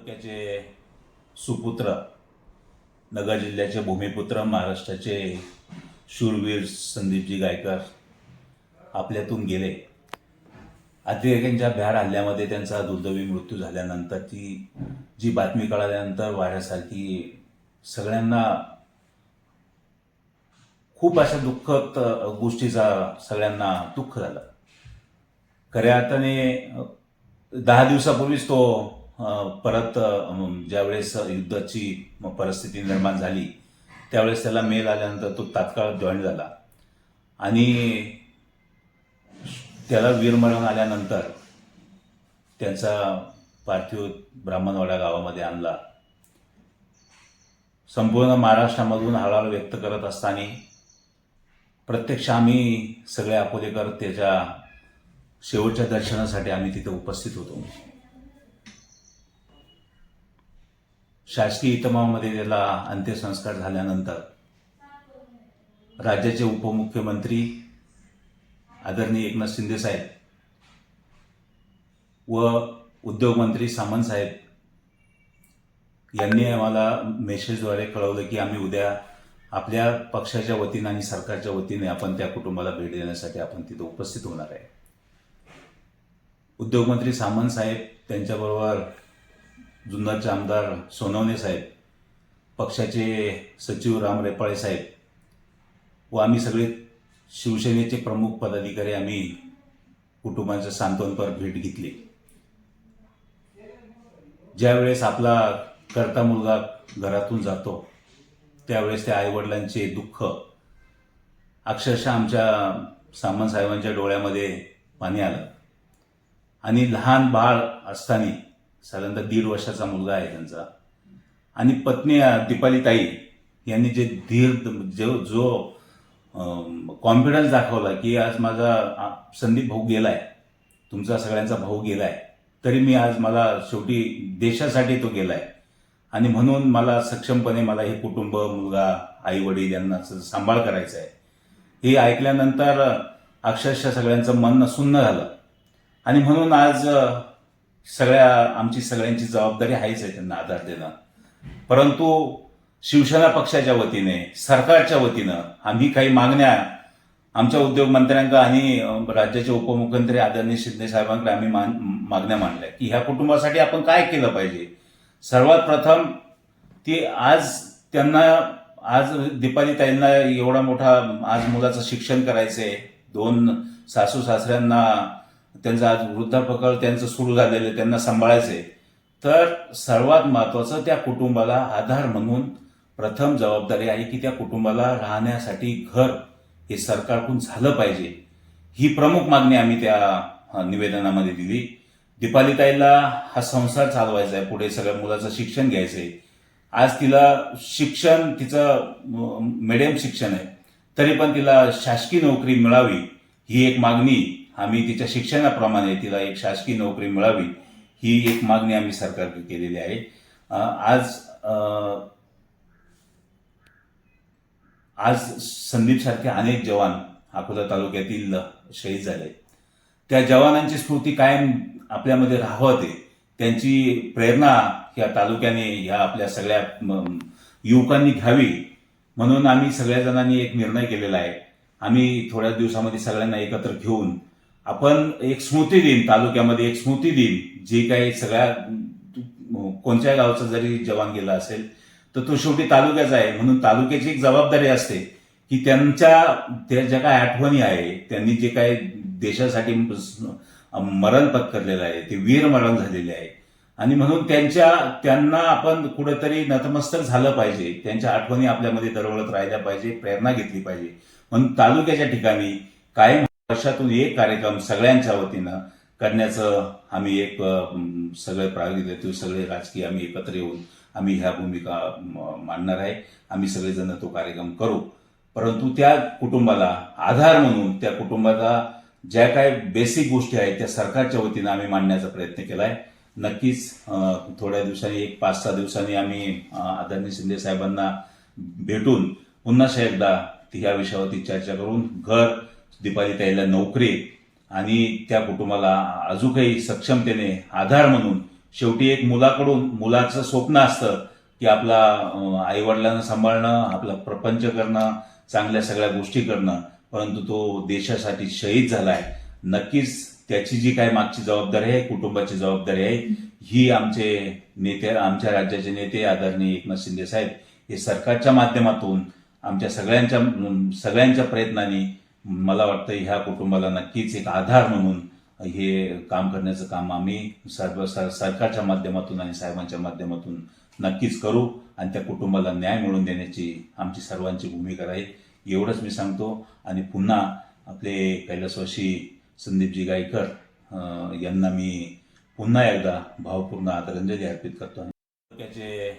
तालुक्याचे सुपुत्र नगर जिल्ह्याचे भूमिपुत्र महाराष्ट्राचे शूरवीर संदीपजी गायकर आपल्यातून गेले. अतिरेक्यांच्या भ्याड हल्ल्यामध्ये त्यांचा दुर्दैवी मृत्यू झाल्यानंतर ती जी बातमी कळाल्यानंतर वाऱ्यासारखी सगळ्यांना खूप अशा दुःखद गोष्टीचा सगळ्यांना दुःख झालं. खऱ्या अर्थाने दहा दिवसापूर्वीच तो परत ज्यावेळेस युद्धाची परिस्थिती निर्माण झाली त्यावेळेस त्याला मेल आल्यानंतर तो तात्काळ जॉईन झाला. आणि त्याला वीरमरण आल्यानंतर त्यांचा पार्थिव ब्राह्मणवाडा गावामध्ये आणला. संपूर्ण महाराष्ट्रामधून हळहळ व्यक्त करत असताना प्रत्यक्ष आम्ही सगळे अकोलेकर त्याच्या शेवटच्या दर्शनासाठी आम्ही तिथे उपस्थित होतो. शासकीय इतमामध्ये त्याला अंत्यसंस्कार झाल्यानंतर राज्याचे उपमुख्यमंत्री आदरणीय एकनाथ शिंदे साहेब व उद्योगमंत्री सामंत साहेब यांनी आम्हाला मेसेजद्वारे कळवलं की आम्ही उद्या आपल्या पक्षाच्या वतीनं आणि सरकारच्या वतीने आपण त्या कुटुंबाला भेट देण्यासाठी आपण तिथे उपस्थित होणार आहे. उद्योगमंत्री सामंत साहेब त्यांच्याबरोबर जुन्नरचे आमदार सोनवणे साहेब पक्षाचे सचिव राम रेपाळे साहेब व आम्ही सगळे शिवसेनेचे प्रमुख पदाधिकारी आम्ही कुटुंबाच्या सांत्वनपर भेट घेतली. ज्यावेळेस आपला करता मुलगा घरातून जातो त्यावेळेस त्या आईवडिलांचे दुःख अक्षरशः आमच्या सामंत साहेबांच्या डोळ्यामध्ये पाणी आलं. आणि लहान बाळ असताना साधारणतः दीड वर्षाचा मुलगा आहे त्यांचा. आणि पत्नी दीपाली ताई यांनी जे धीर जो जो कॉन्फिडन्स दाखवला की आज माझा आ, संदीप भाऊ गेलाय तुमचा सगळ्यांचा भाऊ गेलाय तरी मी आज मला शेवटी देशासाठी तो गेलाय. आणि म्हणून मला सक्षमपणे मला हे कुटुंब मुलगा आई वडील यांना सांभाळ करायचा आहे हे ऐकल्यानंतर अक्षरशः सगळ्यांचं मन सुन्न झालं. आणि म्हणून आज सगळ्या आमची सगळ्यांची जबाबदारी आहेच आहे त्यांना आधार देणं. परंतु शिवसेना पक्षाच्या वतीने सरकारच्या वतीनं आम्ही काही मागण्या आमच्या उद्योगमंत्र्यांका आणि राज्याचे उपमुख्यमंत्री आदरणीय शिंदे साहेबांकडे आम्ही मान- मागण्या मांडल्या की ह्या कुटुंबासाठी आपण काय केलं पाहिजे? सर्वात प्रथम ती आज त्यांना आज दीपाली ताईंना एवढा मोठा आज मुलाचं शिक्षण करायचंय. दोन सासू सासऱ्यांना त्यांचं आज वृद्धापकाळ त्यांचं सुरू झालेलं आहे, त्यांना सांभाळायचंय. तर सर्वात महत्वाचं त्या कुटुंबाला आधार म्हणून प्रथम जबाबदारी आहे की त्या कुटुंबाला राहण्यासाठी घर हे सरकारकडून झालं पाहिजे. ही प्रमुख मागणी आम्ही त्या निवेदनामध्ये दिली. दीपालीताईला हा संसार चालवायचा आहे पुढे सगळ्या मुलाचं शिक्षण घ्यायचं आहे आज तिला शिक्षण तिचं मिडियम शिक्षण आहे. तरी पण तिला शासकीय नोकरी मिळावी ही एक मागणी आम्ही तिच्या शिक्षणाप्रमाणे तिला एक शासकीय नोकरी मिळावी ही एक मागणी आम्ही सरकारकडे केलेली आहे. आज आज संदीपसारखे अनेक जवान अकोला तालुक्यातील शहीद झाले. त्या जवानांची स्फूर्ती कायम आपल्यामध्ये राहते. त्यांची प्रेरणा या तालुक्याने ह्या आपल्या सगळ्या युवकांनी घ्यावी म्हणून आम्ही सगळ्या जणांनी एक निर्णय केलेला आहे. आम्ही थोड्या दिवसामध्ये सगळ्यांना एकत्र घेऊन आपण एक स्मृती दिन तालुक्यामध्ये एक स्मृती दिन जे काही सगळ्या कोणत्या गावचा जरी जवान गेला असेल तर तो शेवटी तालुक्याचा आहे. म्हणून तालुक्याची एक जबाबदारी असते की त्यांच्या त्या ज्या काय आठवणी आहे त्यांनी जे काय देशासाठी मरण पत्करलेलं आहे ते वीर मरण झालेले आहे. आणि म्हणून त्यांच्या त्यांना आपण कुठेतरी नतमस्तक झालं पाहिजे. त्यांच्या आठवणी आपल्यामध्ये दरवळत राहिल्या पाहिजे प्रेरणा घेतली पाहिजे. म्हणून तालुक्याच्या ठिकाणी कायम वर्षातून एक कार्यक्रम सगळ्यांच्या वतीनं करण्याचं आम्ही एक सगळे प्रायोगिक देतो सगळे राजकीय आम्ही एकत्र येऊन आम्ही ह्या भूमिका मांडणार आहे. आम्ही सगळेजण तो कार्यक्रम करू. परंतु त्या कुटुंबाला आधार म्हणून त्या कुटुंबाचा ज्या काय बेसिक गोष्टी आहेत त्या सरकारच्या वतीनं आम्ही मांडण्याचा प्रयत्न केलाय. नक्कीच थोड्या दिवसांनी एक पाच सहा दिवसांनी आम्ही आदरणीय शिंदे साहेबांना भेटून पुन्हा एकदा ह्या विषयावरती चर्चा करून घर दीपाली ताईला नोकरी आणि त्या कुटुंबाला अजून काही सक्षमतेने आधार म्हणून शेवटी एक मुलाकडून मुलाचं स्वप्न असतं की आपला आई वडिलांना सांभाळणं आपला प्रपंच करणं चांगल्या सगळ्या गोष्टी करणं. परंतु तो देशासाठी शहीद झालाय नक्कीच त्याची जी काय मागची जबाबदारी आहे कुटुंबाची जबाबदारी आहे ही आमचे नेते आमच्या राज्याचे नेते आदरणीय एकनाथ शिंदे साहेब हे सरकारच्या माध्यमातून आमच्या सगळ्यांच्या सगळ्यांच्या प्रयत्नांनी मला वाटतं ह्या कुटुंबाला नक्कीच एक आधार म्हणून हे काम करण्याचं काम आम्ही सर्व सर- सरकारच्या माध्यमातून आणि साहेबांच्या माध्यमातून नक्कीच करू आणि त्या कुटुंबाला न्याय मिळवून देण्याची आमची सर्वांची भूमिका राहील. एवढंच मी सांगतो. आणि पुन्हा आपले कैलासवासी संदीपजी गायकर यांना मी पुन्हा एकदा भावपूर्ण आदरांजली अर्पित करतो. त्याचे